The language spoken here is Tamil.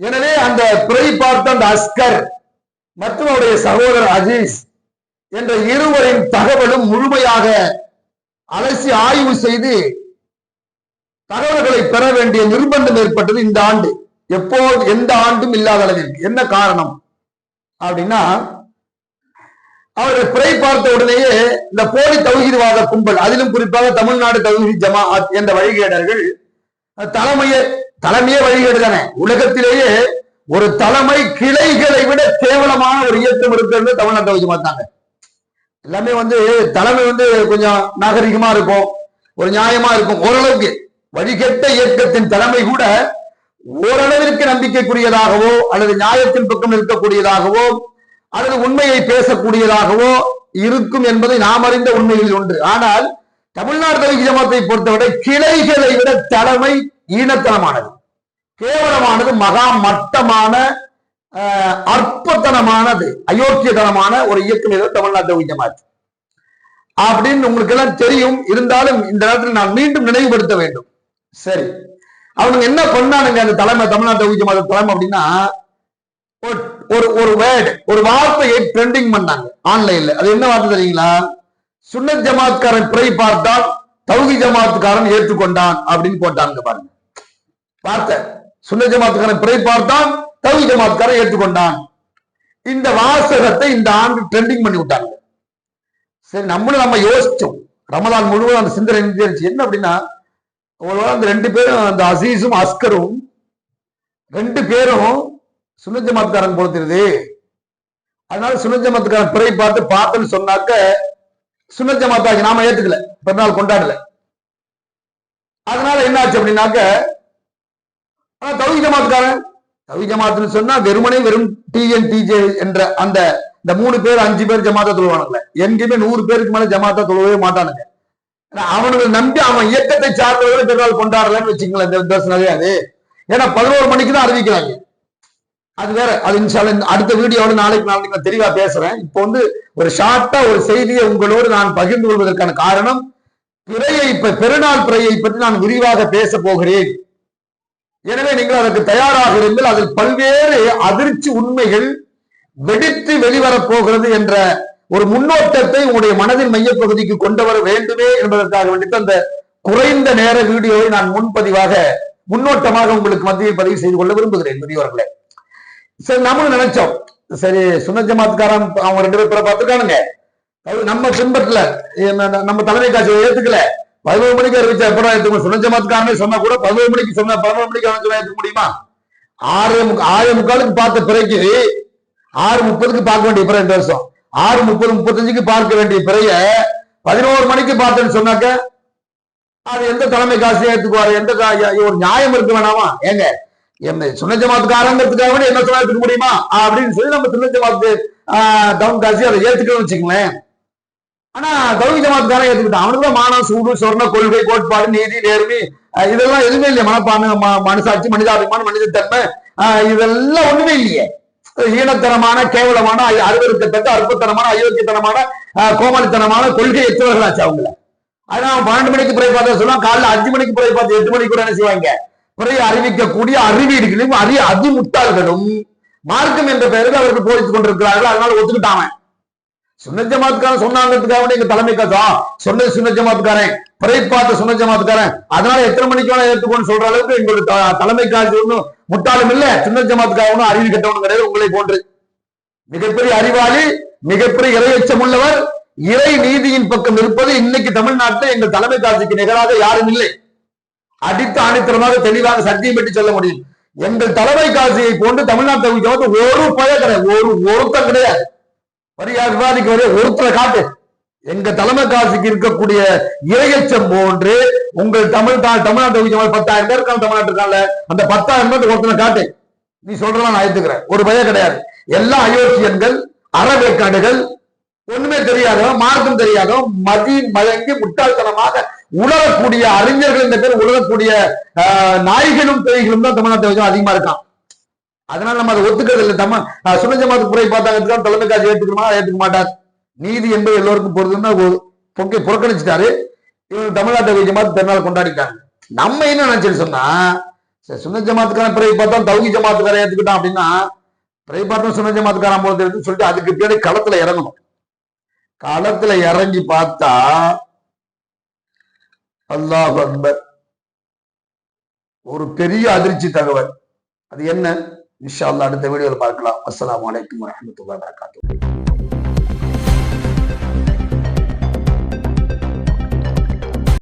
எனவே அந்த பிறை பார்த்த அந்த அஸ்கர் மற்றும் அவருடைய சகோதரர் அஜீஸ் என்ற இருவரின் தகவலும் முழுமையாக அலசி ஆய்வு செய்து தகவல்களை பெற வேண்டிய நிர்பந்தம் ஏற்பட்டது இந்த ஆண்டு. எப்போ எந்த ஆண்டும் இல்லாத அளவில். என்ன காரணம்? அப்படின்னா அவர்கள் பிறை பார்த்த உடனேயே இந்த போலி தௌஹீத்வாத கும்பல் அதிலும் குறிப்பாக தமிழ்நாடு தௌஹீத் ஜமாஅத் என்ற வழிகேடர்கள் தலைமையை தலைமையே வழிகேடு தானே உலகத்திலேயே ஒரு தலைமை கிளைகளை விட கேவலமான ஒரு இயக்கம் இருக்குன்னு தமிழ்நாட்டை வச்சு பார்த்தாங்க. எல்லாமே வந்து தலைமை வந்து கொஞ்சம் நாகரிகமா இருக்கும் ஒரு நியாயமா இருக்கும். ஓரளவுக்கு வழிகெட்ட இயக்கத்தின் தலைமை கூட ஓரளவிற்கு நம்பிக்கைக்குரியதாகவோ அல்லது நியாயத்தின் பக்கம் இருக்கக்கூடியதாகவோ அல்லது உண்மையை பேசக்கூடியதாகவோ இருக்கும் என்பதை நாம் அறிந்த உண்மைகளில் ஒன்று ஆனால் தமிழ்நாடு தலைமை ஜமாத்தை பொறுத்தவரை கிளைகளை விட தலைமை ஈனத்தனமானது. கேவலமானது மகா மட்டமான அற்பத்தனமானது அயோக்கியதனமான ஒரு இயக்கம் ஏதோ தமிழ்நாட்டு ஜமாத் அப்படின்னு உங்களுக்கு எல்லாம் தெரியும். இருந்தாலும் இந்த நேரத்தில் நான் மீண்டும் நினைவுபடுத்த வேண்டும். சரி. அவனுங்க என்ன பண்ணானுங்க அந்த தலைமை தமிழ்நாட்டை ஊதிய தலைமை அப்படின்னா ஒரு- ஒரு ஒரு வேர்டு ஒரு வார்த்தையை ட்ரெண்டிங் பண்ணாங்க ஆன்லைன்ல அது என்ன வார்த்தை தெரியுங்களா? சுன்னத் ஜமாத்காரன் பிறை பார்த்தால் தௌகி ஜமாத்துக்காரன் ஏற்றுக்கொண்டான் அப்படின்னு போட்டாங்க பாருங்க. வார்த்தை சுன்ன ஜமாத்துக்காரன் பிறை பார்த்தான் தவி ஜமாத்துக்காரன் ஏற்றுக்கொண்டான். இந்த வாசகத்தை இந்த ஆண்டு ட்ரெண்டிங் பண்ணி விட்டாங்க. சரி நம்மளும் நம்ம யோசிச்சோம். ரமலான் முழுவதும் அந்த சிந்தனை இருந்துச்சு. என்ன அப்படின்னா ஒரு அந்த ரெண்டு பேரும் அந்த அசீஸும் அஸ்கரும் ரெண்டு பேரும் சுனஜமாத்துக்காரன் போல தெரியுது. அதனால சுனஜமாத்துக்காரன் பிறை பார்த்து பார்த்தேன்னு சொன்னாக்க சுனஜமாத்தாக்கு நாம ஏத்துக்கல. பிறநாள் கொண்டாடல. அதனால என்னாச்சு அப்படின்னாக்க ஆனா தவி ஜமாத்துக்காரன். தவி ஜமாத்துன்னு சொன்னா வெறுமனே வெறும் டிஎன் டிஜே என்ற அந்த இந்த மூணு பேர் அஞ்சு பேர் ஜமாத்தா தொழுவானுங்களே. எங்கேயுமே நூறு பேருக்கு மேல ஜமாத்தா தொழுவே மாட்டானுங்க. ஏன்னா அவனுக்கு நம்பி அவன் இயக்கத்தை சார்ந்தவர்கள் பெருநாள் கொண்டாடலன்னு வச்சுங்களேன் இந்த வித்தியாசம் கிடையாது ஏன்னா பதினோரு மணிக்கு தான் அறிவிக்கிறாங்க. அது வேற அது இன்ஷால்ல அடுத்த வீடியோட நாளைக்கு நாளைக்கு நான் தெளிவா பேசுறேன். இப்போ வந்து ஒரு ஷார்ட்டா ஒரு செய்தியை உங்களோடு நான் பகிர்ந்து கொள்வதற்கான காரணம் பிறையை இப்ப பெருநாள் பிறையை பற்றி நான் விரிவாக பேச போகிறேன். எனவே நீங்கள் அதற்கு தயாராக இருங்கள். அதில் பல்வேறு அதிர்ச்சி உண்மைகள் வெடித்து வெளிவரப் போகிறது என்ற ஒரு முன்னோட்டத்தை உங்களுடைய மனதின் மையப்பகுதிக்கு கொண்டு வர வேண்டுமே என்பதற்காக வேண்டிட்டு அந்த குறைந்த நேர வீடியோவை நான் முன்பதிவாக முன்னோட்டமாக உங்களுக்கு மத்தியில் பதிவு செய்து கொள்ள விரும்புகிறேன் பெரியவர்களே. சரி நம்மளும் நினைச்சோம். சரி சுன்ன ஜமாத்காரன் அவங்க ரெண்டு பேர் பேரை பார்த்துருக்கானுங்க. நம்ம பின்பற்றல. நம்ம தலைமை காட்சியை ஏத்துக்கல. பதினோரு மணிக்கு அறிவிச்சா எப்படா ஏற்றுக்க சுன்ன ஜமாத்துக்காரனே சொன்னா கூட பதினோரு மணிக்கு சொன்ன பதினோரு மணிக்கு அவன் சொன்னா முடியுமா? ஆறு முக்கா- ஆறு முக்காலுக்கு பார்த்த பிறகு ஆறு முப்பதுக்கு பார்க்க வேண்டிய பிறகு இந்த வருஷம். ஆறு முப்பது முப்பத்தஞ்சுக்கு பார்க்க வேண்டிய பிறைய பதினோரு மணிக்கு பார்த்தேன்னு சொன்னாக்க அது எந்த தலைமை காசு ஏற்றுக்குவாரு எந்த ஒரு நியாயம் இருக்க வேணாமா? ஏங்க என்ன சுன்ன ஜமாத்துக்காரங்கிறதுக்காக என்ன சொன்னா எடுத்துக்க முடியுமா? அப்படின்னு சொல்லி நம்ம சுன்ன ஜமாத்து டவுன் காசி அதை ஏத்துக்கணும்னு வச்சுக்கோங்களேன். ஆனா தௌஹி ஜமாத்துக்காரன் ஏத்துக்கிட்டான் அவனுக்கு தான் மானம் சூடு சொர்ண கொள்கை கோட்பாடு நீதி நேர்மை இதெல்லாம் எதுவுமே இல்லையா. மனப்பான்மை ம- மனசாட்சி மனிதாபிமானம் மனிதத்தன்மை ஆஹ் இதெல்லாம் ஒண்ணுமே இல்லையே. ஈனத்தனமான கேவலமான அருவருக்கத்தக்க அற்புத்தனமான அயோக்கியத்தனமான ஆஹ் கோமலித்தனமான கொள்கை எத்தவர்களாச்சு அவங்கள. அதனால அவன் பன்னெண்டு மணிக்கு பிறகு பார்த்தா சொல்லுவான் காலைல அஞ்சு மணிக்கு பிறகு பார்த்து எட்டு மணிக்கு கூட என்ன செய்வாங்க? பிறகு அறிவிக்கக்கூடிய அறிவியல்களும் அறி அதிமுட்டாள்களும் மார்க்கம் என்ற பெயரில் அவர்கள் போதித்துக் கொண்டிருக்கிறார்கள். அதனால ஒத்துக்கிட்டாங்க சுன்ன ஜமாத்துக்காரன் சொன்னாங்கிறதுக்காக எங்க தலைமை கதா சொன்னது சுன்ன ஜமாத்துக்காரன். பிறை பார்த்த சுன்ன ஜமாத்துக்காரன். அதனால எத்தனை மணிக்கு வேணா ஏத்துக்கோன்னு சொல்ற அளவுக்கு எங்களுக்கு த- தலைமை காசு ஒன்றும் முட்டாளும் இல்ல. சுன்ன ஜமாத்துக்காக ஒன்றும் அறிவு கட்டவனும் கிடையாது உங்களை போன்று. மிகப்பெரிய அறிவாளி மிகப்பெரிய இரையச்சம் உள்ளவர் இறை நீதியின் பக்கம் இருப்பது இன்னைக்கு தமிழ்நாட்டில் எங்கள் தலைமை காட்சிக்கு நிகராக யாரும் இல்லை. அடித்து ஆணித்தரமாக தெளிவாக சத்தியம் பெற்று சொல்ல முடியும். எங்கள் தலைமை காட்சியை போன்று தமிழ்நாட்டை ஒரு பய கிடையாது ஒரு ஒருத்தம் கிடையாது. வரியா விவாதிக்க வரைய ஒருத்தரை காட்டு. எங்க தலைமை காசுக்கு இருக்கக்கூடிய இரையச்சம் போன்று உங்கள் தமிழ் தா- தமிழ்நாட்டை உயிர் பத்தாயிரம் பேர் இருக்காங்க தமிழ்நாட்டுக்கால அந்த பத்தாயிரம் பேர் ஒருத்தனை காட்டு. நீ சொல்றதெல்லாம் நான் ஏத்துக்கிறேன். ஒரு பயம் கிடையாது. எல்லா அயோக்கியன்கள் அறவேக்காடுகள் ஒண்ணுமே தெரியாதவன் மார்க்கம் தெரியாதவன் மதி மயங்கி முட்டாள்தனமாக உலகக்கூடிய அறிஞர்கள் இந்த பேர் உலகக்கூடிய நாய்களும் பேய்களும் தான் தமிழ்நாட்டை அதிகமா இருக்கான். அதனால நம்ம அதை ஒத்துக்கிறது இல்லை. தம்ம சுனஜமாத்து முறை பார்த்தாங்க தலைமை காட்சி ஏற்றுக்கணுமா? ஏற்றுக்க மாட்டார். நீதி என்பது எல்லோருக்கும் பொருதுன்னா பொக்கை புறக்கணிச்சிட்டாரு. இவங்க தமிழ்நாட்டை வைஜமாத்து பெருநாள் கொண்டாடிட்டாங்க நம்ம என்ன நினைச்சிட்டு சொன்னா சரி சுன்ன பிறகு பார்த்தா தௌகி ஜமாத்துக்காரன் ஏத்துக்கிட்டான் அப்படின்னா பிறகு பார்த்தா சுனஞ்ச ஜமாத்துக்காரன் போல தெரியுதுன்னு சொல்லிட்டு அதுக்கு பின்னாடி களத்துல இறங்கணும். களத்துல இறங்கி பார்த்தா அல்லாஹ் அக்பர் ஒரு பெரிய அதிர்ச்சி தகவல். அது என்ன? இன்ஷா அல்லாஹ் அடுத்த வீடியோவில் பார்க்கலாம் அஸ்ஸலாமு அலைக்கும் வரஹ்மத்துல்லாஹி வபரகாத்துஹு